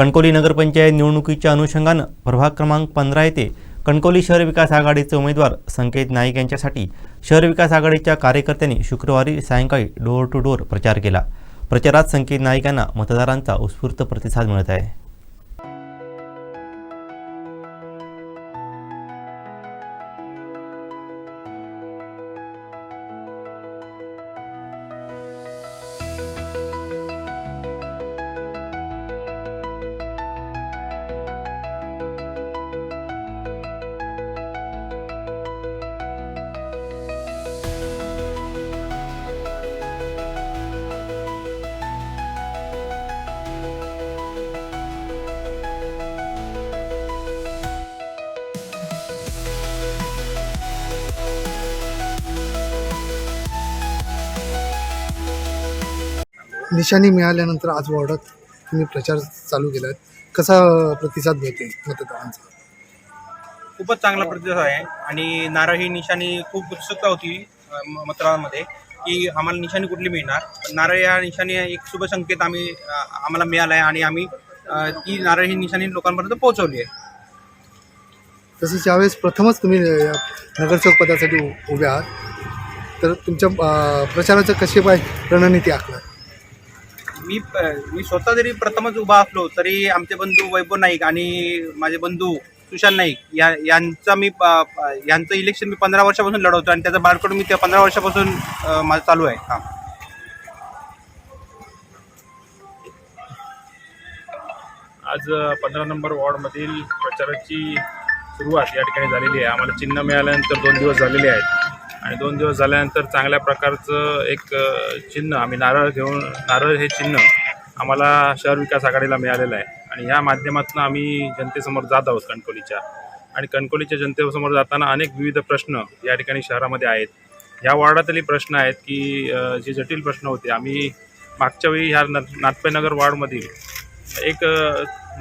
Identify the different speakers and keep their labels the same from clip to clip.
Speaker 1: कणकवली नगरपंचायत निवडणुकीच्या अनुषंगानं प्रभाग क्रमांक पंधरा येथे कणकवली शहर विकास आघाडीचे उमेदवार संकेत नाईक यांच्यासाठी शहर विकास आघाडीच्या कार्यकर्त्यांनी शुक्रवारी सायंकाळी डोअर टू डोअर प्रचार केला. प्रचारात संकेत नाईक यांना मतदारांचा उत्स्फूर्त प्रतिसाद मिळत आहे.
Speaker 2: निशाणी मिळाल्यानंतर आज वॉर्डात तुम्ही प्रचार चालू केलात. कसा प्रतिसाद मिळते मतदारांचा?
Speaker 3: खूपच चांगला प्रतिसाद आहे आणि नारळ ही निशाणी खूप उत्सुकता होती मतदारांमध्ये की आम्हाला निशाणी कुठली मिळणार. नारळ या निशाणी एक शुभ संकेत आम्ही आम्हाला मिळाला आहे आणि आम्ही ती नारळ ही निशाणी लोकांपर्यंत पोहोचवली आहे.
Speaker 2: तसंच ज्यावेळेस प्रथमच तुम्ही नगरसेवक पदासाठी उभे आहात. तर तुमच्या प्रचाराचं कशी पाय रणनीती आखणार
Speaker 3: मी प- मी स्वतः जरी प्रथमच उभा असलो तरी आमचे बंधू वैभव नाईक आणि माझे बंधू सुशांत नाईक या यांचा मी यांचं इलेक्शन मी पंधरा वर्षापासून लढवतो आणि त्याचं बारकोड मी त्या पंधरा वर्षापासून माझं चालू आहे. काम
Speaker 4: आज पंधरा नंबर वॉर्डमधील प्रचाराची सुरुवात या ठिकाणी झालेली आहे. आम्हाला चिन्ह मिळाल्यानंतर दोन दिवस झालेले आहेत. आणि दोन दिवस झाल्यानंतर चांगल्या प्रकारचं एक चिन्ह आम्ही नारळ घेऊन नारळ हे चिन्ह आम्हाला शहर विकास आघाडीला मिळालेलं आहे. आणि ह्या माध्यमातून आम्ही जनतेसमोर जात आहोत कणकोलीच्या. आणि कणकोलीच्या जनतेसमोर जाताना अनेक विविध प्रश्न या ठिकाणी शहरामध्ये आहेत. ह्या वॉर्डातली प्रश्न आहेत की जे जटिल प्रश्न होते आम्ही मागच्या वेळी ह्या न नाथपेनगर वॉर्डमधील एक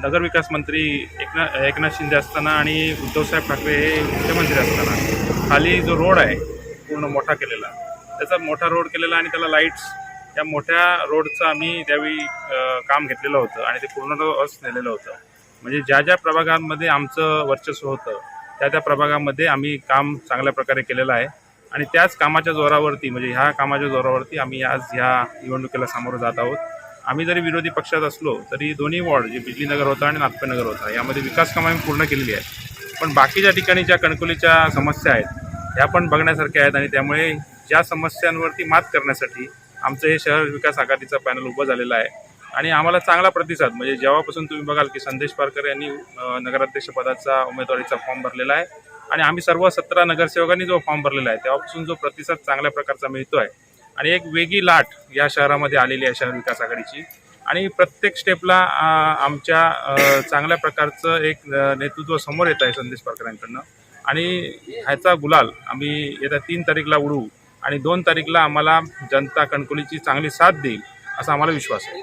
Speaker 4: नगरविकास मंत्री एकना एकनाथ शिंदे असताना आणि उद्धवसाहेब ठाकरे हे मुख्यमंत्री असताना खाली जो रोड आहे पूर्ण मोठा केलेला त्याचा मोठा रोड केलेला आणि त्याला लाईट्स त्या मोठ्या रोडचं आम्ही त्यावेळी काम घेतलेलं होतं आणि ते पूर्ण अस नेलेलं होतं. म्हणजे ज्या ज्या प्रभागांमध्ये आमचं वर्चस्व होतं त्या त्या प्रभागामध्ये आम्ही काम चांगल्या प्रकारे केलेलं आहे. आणि त्याच कामाच्या जोरावरती म्हणजे ह्या कामाच्या जोरावरती आम्ही आज ह्या निवडणुकीला सामोरं जात आहोत. आम्ही जरी विरोधी पक्षात असलो तरी दोन्ही वॉर्ड जे बिजलीनगर होता आणि नागपूरनगर होता यामध्ये विकास कामं आम्ही पूर्ण केलेली आहेत. पण बाकीच्या ठिकाणी ज्या कणकोलीच्या समस्या आहेत. ह्या पण बघण्यासारख्या आहेत आणि त्यामुळे ज्या समस्यांवरती मात करण्यासाठी आमचं हे शहर विकास आघाडीचा पॅनल उभं झालेलं आहे. आणि आम्हाला चांगला प्रतिसाद म्हणजे जेव्हापासून तुम्ही बघाल की संदेश पारकर यांनी नगराध्यक्षपदाचा उमेदवारीचा फॉर्म भरलेला आहे आणि आम्ही सर्व सतरा नगरसेवकांनी जो फॉर्म भरलेला आहे तेव्हापासून जो प्रतिसाद चांगल्या प्रकारचा मिळतो आहे. आणि एक वेगळी लाट या शहरामध्ये आलेली आहे शहर विकास आघाडीची. आणि प्रत्येक स्टेपला आमच्या चांगल्या प्रकारचं एक नेतृत्व समोर येत आहे संदेश पारकर यांकडनं. आणि ह्याचा गुलाल आम्ही येत्या तीन तारीखला उडवू आणि दोन तारीखला आम्हाला जनता कणकोलीची चांगली साथ देईल असा आम्हाला विश्वास आहे.